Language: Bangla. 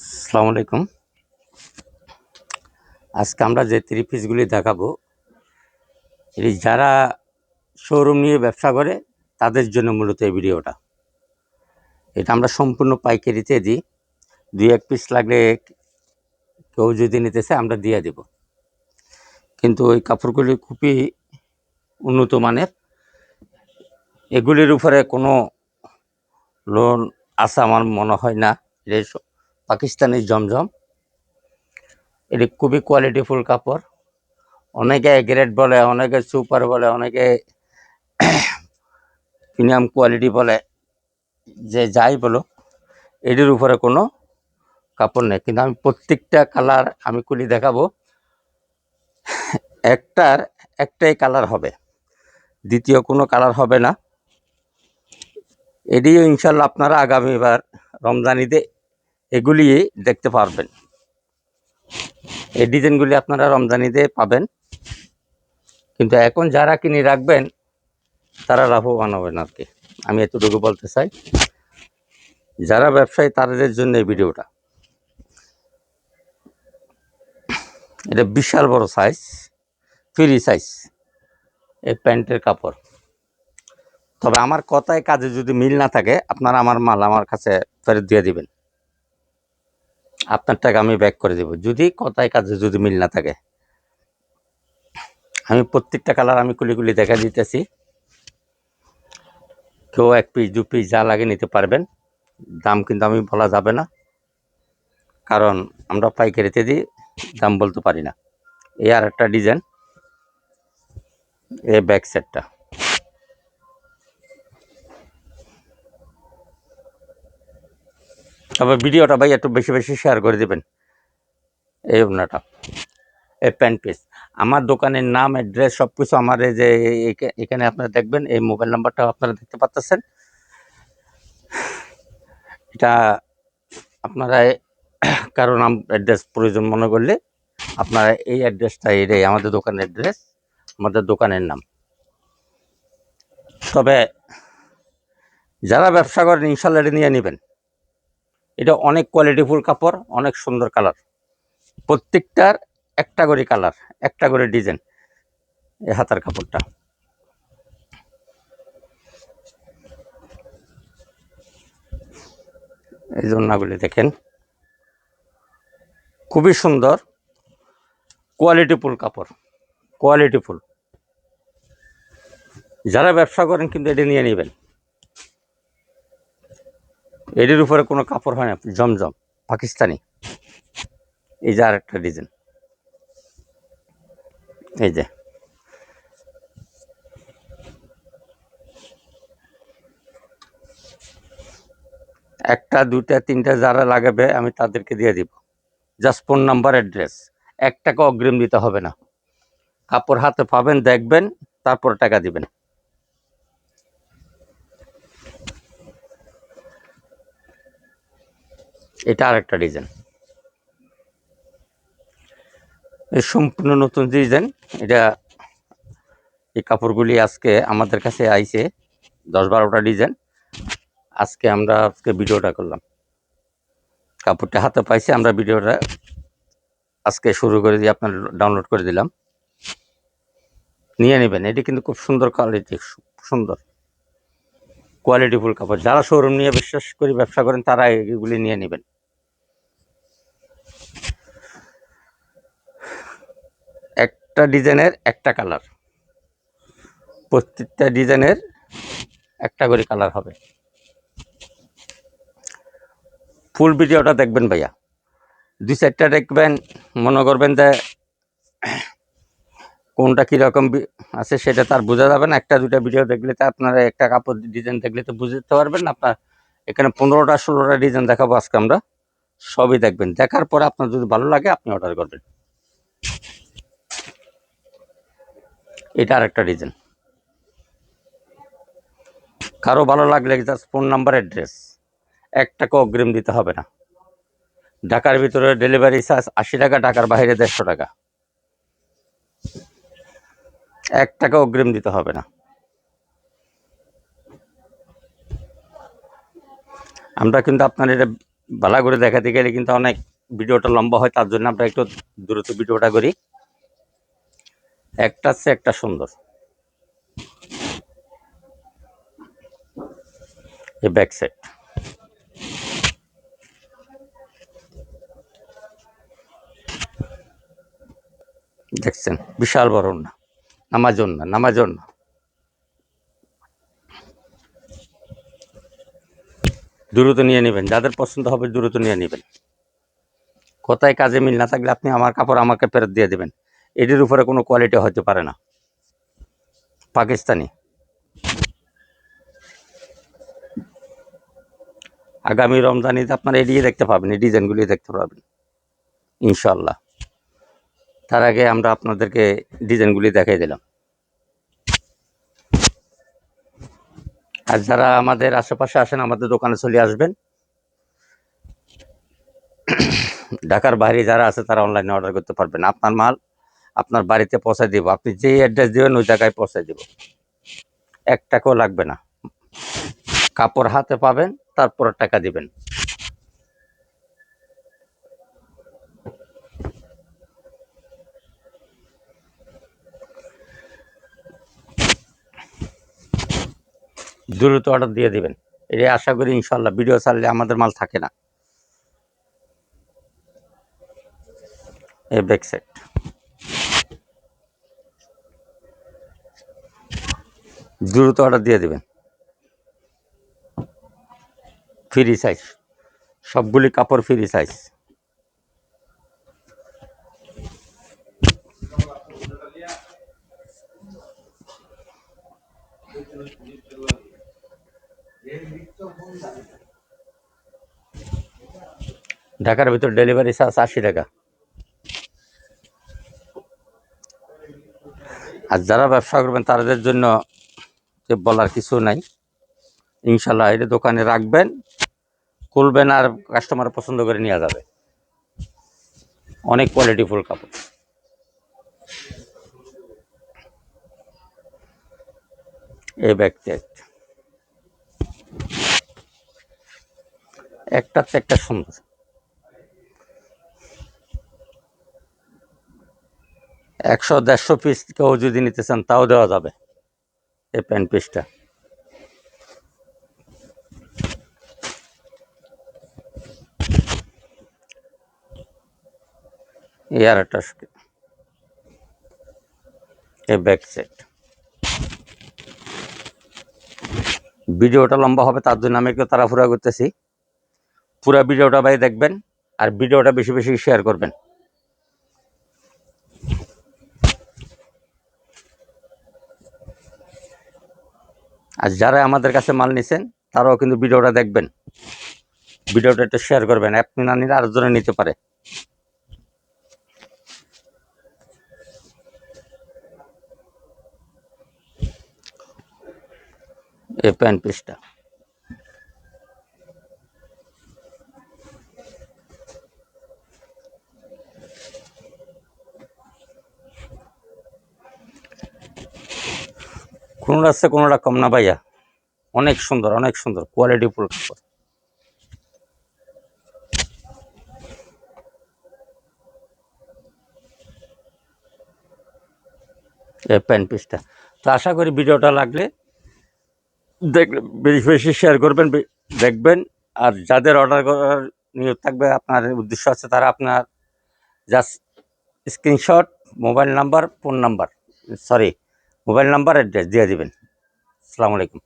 আসসালামু আলাইকুম। আজকে আমরা যে থ্রি পিসগুলি দেখাবো এটি যারা শোরুম নিয়ে ব্যবসা করে, তাদের জন্য মূলত এই ভিডিওটা। এটা আমরা সম্পূর্ণ পাইকারিতে দিই। দুই এক পিস লাগলে কেউ যদি নিতে চায়, আমরা দিয়ে দেব। কিন্তু ওই কাপড়গুলি খুবই উন্নত মানের। এগুলির উপরে কোনো লোন আছে আমার মনে হয় না। এটা পাকিস্তানি জমজম। এটি খুবই কোয়ালিটিফুল কাপড়। অনেকে গ্রেড বলে, অনেকে সুপার বলে, অনেকে প্রিমিয়াম কোয়ালিটি বলে, যে যাই বলো এটির উপরে কোনো কাপড় নেই। কিন্তু আমি প্রত্যেকটা কালার আমি খুলি দেখাবো। একটার একটাই কালার হবে। দ্বিতীয় কোনো কালার হবে না। এটিও ইনশাল্লাহ আপনারা আগামীবার রমজানিতে এগুলি দেখতে পারবেন। এই ডিজাইনগুলি আপনারা রমজানিতে পাবেন। কিন্তু এখন যারা কিনে রাখবেন, তারা লাভবান হবেন আর কি। আমি এতটুকু বলতে চাই, যারা ব্যবসায়ী, তাদের জন্য এই ভিডিওটা। এটা বিশাল বড় সাইজ ফ্রি সাইজ এই প্যান্টের কাপড়। তবে আমার কথায় কাজে যদি মিল না থাকে, আপনারা আমার মাল আমার কাছে ফেরত দিয়ে দিবেন। আপনার টাকা আমি ব্যাক করে দেব। যদি কথায় কাজে যদি মিল না থাকে। আমি প্রত্যেকটা কালার আমি কুলি কুলি দেখা দিতেছি। কেউ এক পিস দু পিস যা লাগে নিতে পারবেন। দাম কিন্তু আমি বলা যাবে না। কারণ আমরা পাইকারিতে দিই দাম বলতে পারি না। এই আর একটা ডিজাইন এ ব্যাক সেটটা তবে ভিডিওটা ভাই একটু বেশি বেশি শেয়ার করে দেবেন। এই ওনাটা এই প্যান্ট পিস আমার দোকানের নাম অ্যাড্রেস সব কিছু আমার যে এখা- এখানে আপনারা দেখবেন, এই মোবাইল নাম্বারটা আপনারা দেখতে পাচ্ছেন এটা আপনারা কারও নাম অ্যাড্রেস প্রয়োজন মনে করলে আপনারা এই অ্যাড্রেসটা এটাই আমাদের দোকানের অ্যাড্রেস আমাদের দোকানের নাম। তবে যারা ব্যবসা করেন ইনশাল্লাহ নিয়ে নেবেন। এটা অনেক কোয়ালিটিফুল কাপড়, অনেক সুন্দর কালার প্রত্যেকটার একটা করে কালার একটা করে ডিজাইন এই হাতার কাপড়টা। এই জন্যগুলি দেখেন। খুবই সুন্দর কোয়ালিটিফুল কাপড় কোয়ালিটিফুল যারা ব্যবসা করেন কিন্তু এটা নিয়ে নেবেন। এটির উপরে কোনো কাপড় হয় না, জমজম, পাকিস্তানি। এই যে আর একটা ডিজাইন এই যে। একটা, দুইটা, তিনটা যারা লাগাবে, আমি তাদেরকে দিয়ে দিব। জাস্ট ফোন নাম্বার অ্যাড্রেস এক টাকা অগ্রিম দিতে হবে না। কাপড় হাতে পাবেন, দেখবেন, তারপর টাকা দিবেন। এটা আরেকটা ডিজাইন এই সম্পূর্ণ নতুন ডিজাইন এটা এই কাপড়গুলি আজকে আমাদের কাছে আইছে, দশ বারোটা ডিজাইন আজকে আমরা আজকে ভিডিওটা করলাম। কাপড়টা হাতে পাইছি, আমরা ভিডিওটা আজকে শুরু করে দিয়ে আপনার ডাউনলোড করে দিলাম। নিয়ে নেবেন, এটি কিন্তু খুব সুন্দর কোয়ালিটি সুন্দর। কোয়ালিটিফুল কাপড়। যারা শোরুম নিয়ে বিশ্বাস করি, ব্যবসা করেন, তারা এগুলি নিয়ে নেবেন। একটা ডিজাইনের একটা কালার। প্রত্যেকটা ডিজাইনের একটা করে কালার হবে। ফুল ভিডিওটা দেখবেন ভাইয়া। দুই চারটা দেখবেন, মনে করবেন যে কোনটা কীরকম আছে সেটা তার বোঝা যাবে না। একটা দুটা ভিডিও দেখলে তো আপনারা একটা কাপড় ডিজাইন দেখলে তো বুঝতে পারবেন না। আপনার এখানে পনেরোটা, ষোলোটা ডিজাইন দেখাবো আজকে আমরা। সবই দেখবেন। দেখার পরে আপনার যদি ভালো লাগে, আপনি অর্ডার করবেন। এটা আর একটা ডিজাইন কারও ভালো লাগলে জাস্ট ফোন নাম্বার অ্যাড্রেস এক টাকা অগ্রিম দিতে হবে না। ঢাকার ভিতরে ডেলিভারি চার্জ আশি টাকা, ঢাকার বাইরে দেড়শো টাকা। এক টাকা অগ্রিম দিতে হবে না। আমরা কিন্তু আপনার এটা ভালো করে দেখাতে গেলে কিন্তু অনেক ভিডিওটা লম্বা হয়, তার জন্য আমরা একটু দ্রুত ভিডিওটা করি। একটা হচ্ছে একটা সুন্দর। এই ব্যাক সাইড দেখছেন, বিশাল বড় না নামাজন না নামাজন না দ্রুত নিয়ে নেবেন, যাদের পছন্দ হবে দ্রুত নিয়ে নেবেন। কোথায় কাজে মিল না থাকলে আপনি আমার কাপড় আমাকে ফেরত দিয়ে দেবেন। এটির উপরে কোনো কোয়ালিটি হতে পারে না। পাকিস্তানি। আগামী রমজানিতে আপনারা এড়িয়ে দেখতে পাবেন, এই ডিজাইনগুলি দেখতে পাবেন ইনশাল্লাহ তার আগে আমরা আপনাদেরকে ডিজাইনগুলি দেখাই দিলাম। আর যারা আমাদের আশেপাশে আসেন, আমাদের দোকানে চলে আসবেন। ঢাকার বাইরে যারা আছে, তারা অনলাইনে অর্ডার করতে পারবেন। আপনার মাল আপনার বাড়িতে পৌঁছায় দিব। আপনি যেই অ্যাড্রেস দেবেন, ওই জায়গায় পৌঁছায় দিব। এক টাকাও লাগবে না। কাপড় হাতে পাবেন, তারপর টাকা দিবেন। দ্রুত অর্ডার দিয়ে দিবেন। এটা আশা করি ইনশাল্লাহ ভিডিও ছাড়লে আমাদের মাল থাকে না। এই ব্যাক দ্রুত অর্ডার দিয়ে দেবেন। ফ্রি সাইজ সবগুলি কাপড় ফ্রি সাইজ ঢাকার ভিতর ডেলিভারি চার্জ আশি টাকা। আর যারা ব্যবসা করবেন, তাদের জন্য যে বলার কিছু নাই। ইনশাল্লাহ এটা দোকানে রাখবেন, খুলবেন আর কাস্টমার পছন্দ করে নেওয়া যাবে। অনেক কোয়ালিটি ফুল কাপড়। এই ব্যাগটি একটা একটা সুন্দর। একশো দেড়শো পিস কেউ যদি নিতে চান, তাও দেওয়া যাবে। এই প্যান্ট পিসটা। আর একটা এই ব্যাক সেট ভিডিওটা লম্বা হবে, তার জন্য আমি একটু তাড়াহুড়া করতেছি। পুরা ভিডিওটা ভাই দেখবেন, আর ভিডিওটা বেশি বেশি শেয়ার করবেন। আর যারা আমাদের কাছে মাল নিছেন, তারাও কিন্তু ভিডিওটা দেখবেন। ভিডিওটা একটু শেয়ার করবেন, আপনি না নিলে আরেকজনে নিতে পারে। এই প্যান্ট পিসটা কোনোটা আছে কোনোটা কম না ভাইয়া? অনেক সুন্দর অনেক সুন্দর কোয়ালিটি কাপড় প্যান্ট পিসটা। তো আশা করি ভিডিওটা লাগলে দেখ বেশি বেশি শেয়ার করবেন দেখবেন। আর যাদের অর্ডার করার নিয়োগ থাকবে, আপনার উদ্দেশ্য আছে তারা আপনার just screenshot mobile number phone number sorry mobile number address দিয়ে দেবেন। আসসালামু আলাইকুম।